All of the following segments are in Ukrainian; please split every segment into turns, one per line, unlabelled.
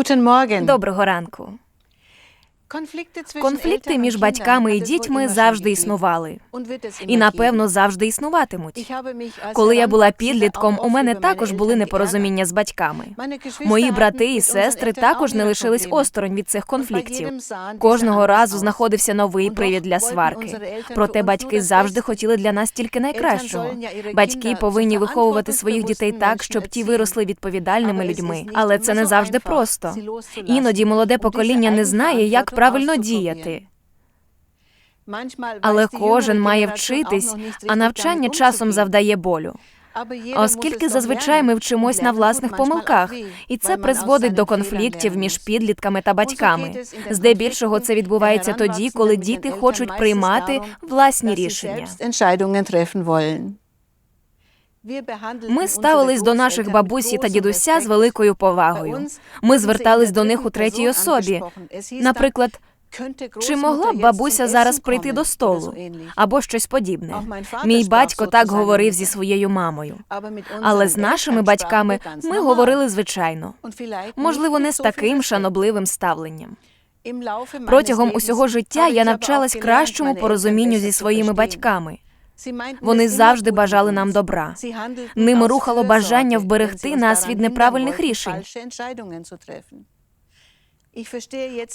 Guten Morgen.
Доброго ранку. Конфлікти між батьками і дітьми завжди існували. І напевно завжди існуватимуть. Коли я була підлітком, у мене також були непорозуміння з батьками. Мої брати і сестри також не лишились осторонь від цих конфліктів. Кожного разу знаходився новий привід для сварки. Проте батьки завжди хотіли для нас тільки найкращого. Батьки повинні виховувати своїх дітей так, щоб ті виросли відповідальними людьми. Але це не завжди просто. Іноді молоде покоління не знає, як правильно діяти. Але кожен має вчитись, а навчання часом завдає болю. Оскільки зазвичай ми вчимось на власних помилках, і це призводить до конфліктів між підлітками та батьками. Здебільшого це відбувається тоді, коли діти хочуть приймати власні рішення. Ми ставились до наших бабусі та дідуся з великою повагою. Ми звертались до них у третій особі. Наприклад, чи могла б бабуся зараз прийти до столу або щось подібне? Мій батько так говорив зі своєю мамою. Але з нашими батьками ми говорили звичайно. Можливо, не з таким шанобливим ставленням. Протягом усього життя я навчалась кращому порозумінню зі своїми батьками. Вони завжди бажали нам добра. Ними рухало бажання вберегти нас від неправильних рішень.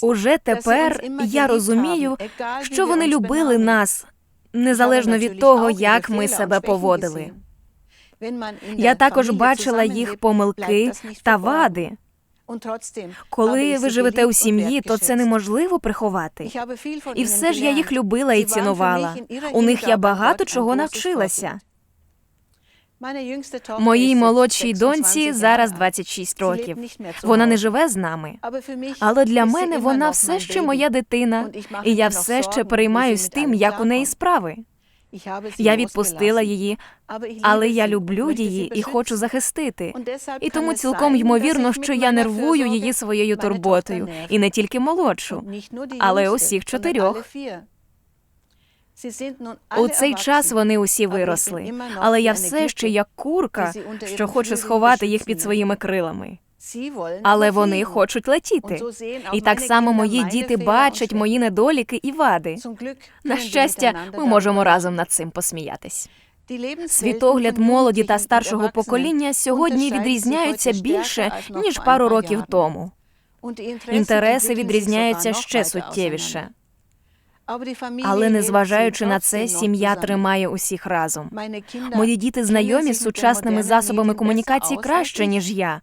Уже тепер я розумію, що вони любили нас незалежно від того, як ми себе поводили. Я також бачила їх помилки та вади. Коли ви живете у сім'ї, то це неможливо приховати. І все ж я їх любила і цінувала. У них я багато чого навчилася. Моїй молодшій доньці зараз 26 років. Вона не живе з нами. Але для мене вона все ще моя дитина, і я все ще переймаюсь тим, як у неї справи. Я відпустила її, але я люблю її і хочу захистити. І тому цілком ймовірно, що я нервую її своєю турботою, і не тільки молодшу, але усіх чотирьох. У цей час вони усі виросли, але я все ще як курка, що хоче сховати їх під своїми крилами. Але вони хочуть летіти. І так само мої діти бачать мої недоліки і вади. На щастя, ми можемо разом над цим посміятись. Світогляд молоді та старшого покоління сьогодні відрізняються більше ніж пару років тому. Інтереси відрізняються ще суттєвіше. Але незважаючи на це, сім'я тримає усіх разом. Мої діти знайомі з сучасними засобами комунікації краще ніж я.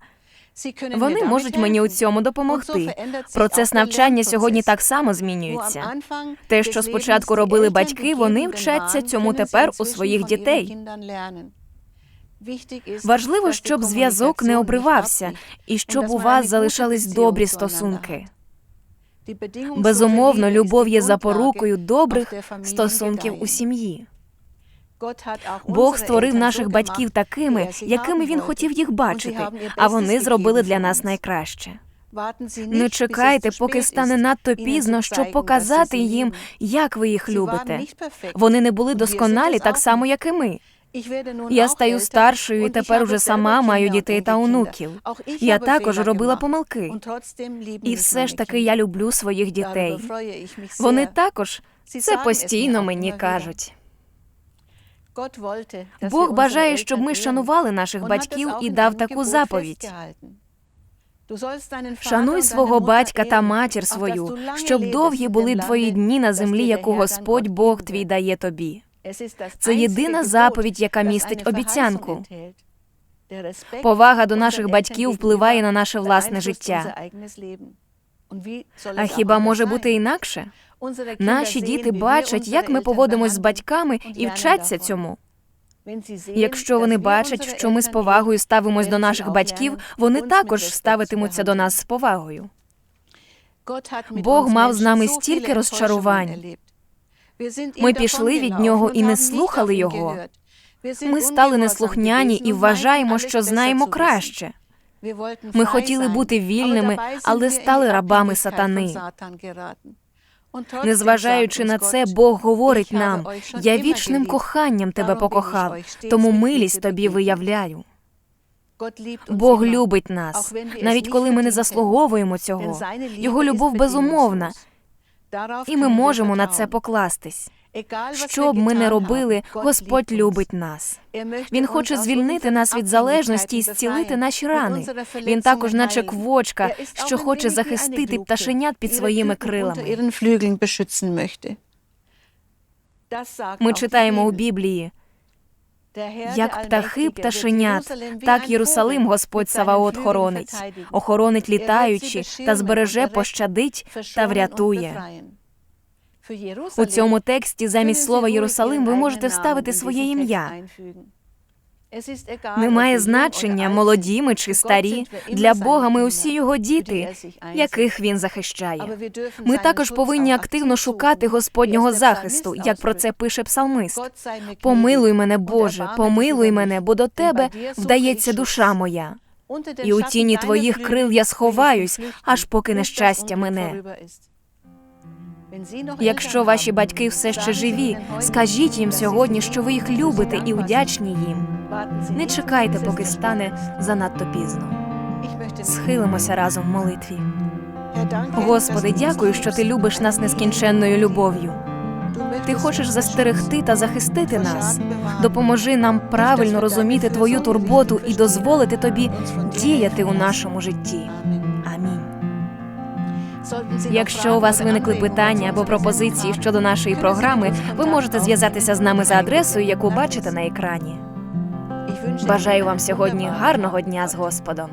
Вони можуть мені у цьому допомогти. Процес навчання сьогодні так само змінюється. Те, що спочатку робили батьки, вони вчаться цьому тепер у своїх дітей. Важливо, щоб зв'язок не обривався і щоб у вас залишались добрі стосунки. Безумовно, любов є запорукою добрих стосунків у сім'ї. Бог створив наших батьків такими, якими він хотів їх бачити, а вони зробили для нас найкраще. Не чекайте, поки стане надто пізно, щоб показати їм, як ви їх любите. Вони не були досконалі так само, як і ми. Я стаю старшою і тепер уже сама маю дітей та онуків. Я також робила помилки. І все ж таки я люблю своїх дітей. Вони також це постійно мені кажуть. Бог бажає, щоб ми шанували наших батьків і дав таку заповідь. Шануй свого батька та матір свою, щоб довгі були твої дні на землі, яку Господь Бог твій дає тобі. Це єдина заповідь, яка містить обіцянку. Повага до наших батьків впливає на наше власне життя. А хіба може бути інакше? Наші діти бачать, як ми поводимось з батьками і вчаться цьому. Якщо вони бачать, що ми з повагою ставимось до наших батьків, вони також ставитимуться до нас з повагою. Бог мав з нами стільки розчарувань. Ми пішли від нього і не слухали його. Ми стали неслухняні і вважаємо, що знаємо краще. Ми хотіли бути вільними, але стали рабами сатани. Незважаючи на це, Бог говорить нам: я вічним коханням тебе покохав, тому милість тобі виявляю. Бог любить нас, навіть коли ми не заслуговуємо цього. Його любов безумовна, і ми можемо на це покластись. Що б ми не робили, Господь любить нас. Він хоче звільнити нас від залежності і зцілити наші рани. Він також, наче квочка, що хоче захистити пташенят під своїми крилами. Ми читаємо у Біблії, як птахи пташенят, так Єрусалим Господь Саваот хоронить, охоронить літаючи та збереже, пощадить та врятує. У цьому тексті замість слова Єрусалим ви можете вставити своє ім'я. Немає значення, молоді ми чи старі. Для Бога ми усі його діти, яких він захищає. Ми також повинні активно шукати Господнього захисту, як про це пише псалмист. Помилуй мене, Боже, помилуй мене, бо до тебе вдається душа моя. І у тіні твоїх крил я сховаюсь, аж поки нещастя мене. Якщо ваші батьки все ще живі, скажіть їм сьогодні, що ви їх любите і вдячні їм. Не чекайте, поки стане занадто пізно. Схилимося разом в молитві. Господи, дякую, що ти любиш нас нескінченною любов'ю. Ти хочеш застерегти та захистити нас. Допоможи нам правильно розуміти твою турботу і дозволити тобі діяти у нашому житті. Якщо у вас виникли питання або пропозиції щодо нашої програми, ви можете зв'язатися з нами за адресою, яку бачите на екрані. Бажаю вам сьогодні гарного дня з Господом.